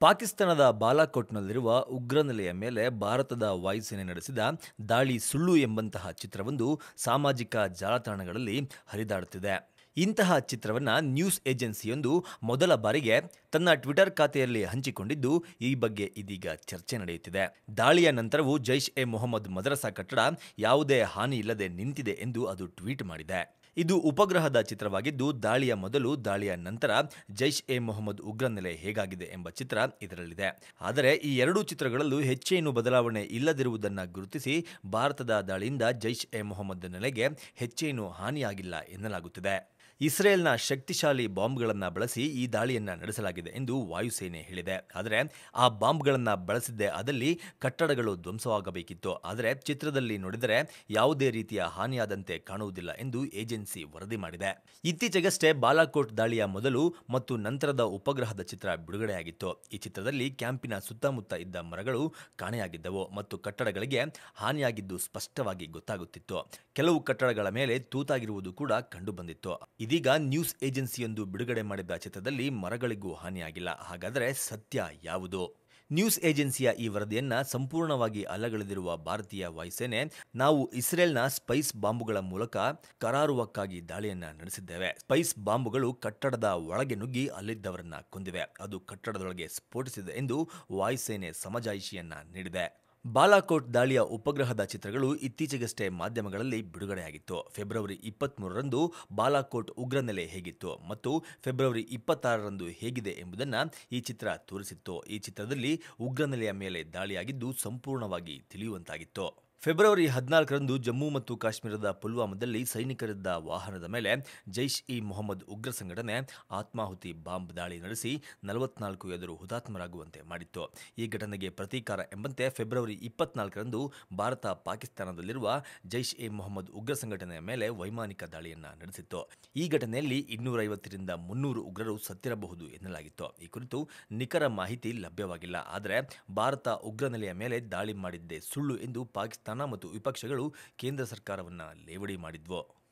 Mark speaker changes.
Speaker 1: ಪಾಕಿಸ್ತಾನದ ಬಾಲಾಕೋಟ್ನಲ್ಲಿರುವ ಉಗ್ರ ನೆಲೆಯ ಮೇಲೆ ಭಾರತದ ವಾಯುಸೇನೆ ನಡೆಸಿದ ದಾಳಿ ಸುಳ್ಳು ಎಂಬಂತಹ ಚಿತ್ರವೊಂದು ಸಾಮಾಜಿಕ ಜಾಲತಾಣಗಳಲ್ಲಿ ಹರಿದಾಡುತ್ತಿದೆ. ಇಂತಹ ಚಿತ್ರವನ್ನು ನ್ಯೂಸ್ ಏಜೆನ್ಸಿಯೊಂದು ಮೊದಲ ಬಾರಿಗೆ ತನ್ನ ಟ್ವಿಟರ್ ಖಾತೆಯಲ್ಲಿ ಹಂಚಿಕೊಂಡಿದ್ದು, ಈ ಬಗ್ಗೆ ಇದೀಗ ಚರ್ಚೆ ನಡೆಯುತ್ತಿದೆ. ದಾಳಿಯ ನಂತರವೂ ಜೈಷ್ ಎ ಮೊಹಮ್ಮದ್ ಮದ್ರಸಾ ಕಟ್ಟಡ ಯಾವುದೇ ಹಾನಿ ಇಲ್ಲದೆ ನಿಂತಿದೆ ಎಂದು ಅದು ಟ್ವೀಟ್ ಮಾಡಿದೆ. ಇದು ಉಪಗ್ರಹದ ಚಿತ್ರವಾಗಿದ್ದು, ದಾಳಿಯ ಮೊದಲು ದಾಳಿಯ ನಂತರ ಜೈಷ್ ಎ ಮೊಹಮ್ಮದ್ ಉಗ್ರ ನೆಲೆ ಹೇಗಾಗಿದೆ ಎಂಬ ಚಿತ್ರ ಇದರಲ್ಲಿದೆ. ಆದರೆ, ಈ ಎರಡೂ ಚಿತ್ರಗಳಲ್ಲೂ ಹೆಚ್ಚೇನು ಬದಲಾವಣೆ ಇಲ್ಲದಿರುವುದನ್ನು ಗುರುತಿಸಿ, ಭಾರತದ ದಾಳಿಯಿಂದ ಜೈಷ್ ಎ ಮೊಹಮ್ಮದ್ ನೆಲೆಗೆ ಹೆಚ್ಚೇನು ಹಾನಿಯಾಗಿಲ್ಲ ಎನ್ನಲಾಗುತ್ತಿದೆ. ಇಸ್ರೇಲ್ನ ಶಕ್ತಿಶಾಲಿ ಬಾಂಬ್ಗಳನ್ನು ಬಳಸಿ ಈ ದಾಳಿಯನ್ನು ನಡೆಸಲಾಗಿದೆ ಎಂದು ವಾಯುಸೇನೆ ಹೇಳಿದೆ. ಆದರೆ ಆ ಬಾಂಬ್ಗಳನ್ನು ಬಳಸಿದ್ದೇ ಅದಲ್ಲಿ ಕಟ್ಟಡಗಳು ಧ್ವಂಸವಾಗಬೇಕಿತ್ತು. ಆದರೆ ಚಿತ್ರದಲ್ಲಿ ನೋಡಿದರೆ ಯಾವುದೇ ರೀತಿಯ ಹಾನಿಯಾದಂತೆ ಕಾಣುವುದಿಲ್ಲ ಎಂದು ಏಜೆನ್ಸಿ ವರದಿ ಮಾಡಿದೆ. ಇತ್ತೀಚೆಗಷ್ಟೇ ಬಾಲಾಕೋಟ್ ದಾಳಿಯ ಮೊದಲು ಮತ್ತು ನಂತರದ ಉಪಗ್ರಹದ ಚಿತ್ರ ಬಿಡುಗಡೆಯಾಗಿತ್ತು. ಈ ಚಿತ್ರದಲ್ಲಿ ಕ್ಯಾಂಪಿನ ಸುತ್ತಮುತ್ತ ಇದ್ದ ಮರಗಳು ಕಾಣೆಯಾಗಿದ್ದವು ಮತ್ತು ಕಟ್ಟಡಗಳಿಗೆ ಹಾನಿಯಾಗಿದ್ದು ಸ್ಪಷ್ಟವಾಗಿ ಗೊತ್ತಾಗುತ್ತಿತ್ತು. ಕೆಲವು ಕಟ್ಟಡಗಳ ಮೇಲೆ ತೂತಾಗಿರುವುದು ಕೂಡ ಕಂಡುಬಂದಿತ್ತು. ಇದೀಗ ನ್ಯೂಸ್ ಏಜೆನ್ಸಿಯೊಂದು ಬಿಡುಗಡೆ ಮಾಡಿದ ಚಿತ್ರದಲ್ಲಿ ಮರಗಳಿಗೂ ಹಾನಿಯಾಗಿಲ್ಲ. ಹಾಗಾದರೆ ಸತ್ಯ ಯಾವುದು? ನ್ಯೂಸ್ ಏಜೆನ್ಸಿಯ ಈ ವರದಿಯನ್ನ ಸಂಪೂರ್ಣವಾಗಿ ಅಲ್ಲಗಳೆದಿರುವ ಭಾರತೀಯ ವಾಯುಸೇನೆ ನಾವು ಇಸ್ರೇಲ್ನ ಸ್ಪೈಸ್ ಬಾಂಬುಗಳ ಮೂಲಕ ಕರಾರುವಕ್ಕಾಗಿ ದಾಳಿಯನ್ನ ನಡೆಸಿದ್ದೇವೆ. ಸ್ಪೈಸ್ ಬಾಂಬುಗಳು ಕಟ್ಟಡದ ಒಳಗೆ ನುಗ್ಗಿ ಅಲ್ಲಿದ್ದವರನ್ನ ಕೊಂದಿವೆ. ಅದು ಕಟ್ಟಡದೊಳಗೆ ಸ್ಫೋಟಿಸಿದೆ ಎಂದು ವಾಯುಸೇನೆ ಸಮಜಾಯಿಷಿಯನ್ನ ನೀಡಿದೆ. ಬಾಲಾಕೋಟ್ ದಾಳಿಯ ಉಪಗ್ರಹದ ಚಿತ್ರಗಳು ಇತ್ತೀಚೆಗಷ್ಟೇ ಮಾಧ್ಯಮಗಳಲ್ಲಿ ಬಿಡುಗಡೆಯಾಗಿತ್ತು. ಫೆಬ್ರವರಿ ಇಪ್ಪತ್ತ್ಮೂರರಂದು ಬಾಲಾಕೋಟ್ ಉಗ್ರ ನೆಲೆ ಹೇಗಿತ್ತು ಮತ್ತು ಫೆಬ್ರವರಿ ಇಪ್ಪತ್ತಾರರಂದು ಹೇಗಿದೆ ಎಂಬುದನ್ನು ಈ ಚಿತ್ರ ತೋರಿಸಿತ್ತು. ಈ ಚಿತ್ರದಲ್ಲಿ ಉಗ್ರ ನೆಲೆಯ ಮೇಲೆ ದಾಳಿಯಾಗಿದ್ದು ಸಂಪೂರ್ಣವಾಗಿ ತಿಳಿಯುವಂತಾಗಿತ್ತು. ಫೆಬ್ರವರಿ ಹದಿನಾಲ್ಕರಂದು ಜಮ್ಮು ಮತ್ತು ಕಾಶ್ಮೀರದ ಪುಲ್ವಾಮಾದಲ್ಲಿ ಸೈನಿಕರಿದ್ದ ವಾಹನದ ಮೇಲೆ ಜೈಷ್ ಇ ಮೊಹಮ್ಮದ್ ಉಗ್ರ ಸಂಘಟನೆ ಆತ್ಮಾಹುತಿ ಬಾಂಬ್ ದಾಳಿ ನಡೆಸಿ ನಲವತ್ನಾಲ್ಕು ಎದುರು ಹುತಾತ್ಮರಾಗುವಂತೆ ಮಾಡಿತ್ತು. ಈ ಘಟನೆಗೆ ಪ್ರತೀಕಾರ ಎಂಬಂತೆ ಫೆಬ್ರವರಿ ಇಪ್ಪತ್ನಾಲ್ಕರಂದು ಭಾರತ ಪಾಕಿಸ್ತಾನದಲ್ಲಿರುವ ಜೈಷ್ ಎ ಮೊಹಮ್ಮದ್ ಉಗ್ರ ಸಂಘಟನೆಯ ಮೇಲೆ ವೈಮಾನಿಕ ದಾಳಿಯನ್ನು ನಡೆಸಿತ್ತು. ಈ ಘಟನೆಯಲ್ಲಿ ಇನ್ನೂರೈವತ್ತರಿಂದ ಮುನ್ನೂರು ಉಗ್ರರು ಸತ್ತಿರಬಹುದು ಎನ್ನಲಾಗಿತ್ತು. ಈ ಕುರಿತು ನಿಖರ ಮಾಹಿತಿ ಲಭ್ಯವಾಗಿಲ್ಲ. ಆದರೆ ಭಾರತ ಉಗ್ರ ನೆಲೆಯ ಮೇಲೆ ದಾಳಿ ಮಾಡಿದ್ದೇ ಸುಳ್ಳು ಎಂದು ಪಾಕಿಸ್ತಾನ ಮತ್ತು ವಿಪಕ್ಷಗಳು ಕೇಂದ್ರ ಸರ್ಕಾರವನ್ನು ಲೇವಡಿ ಮಾಡಿದ್ವು.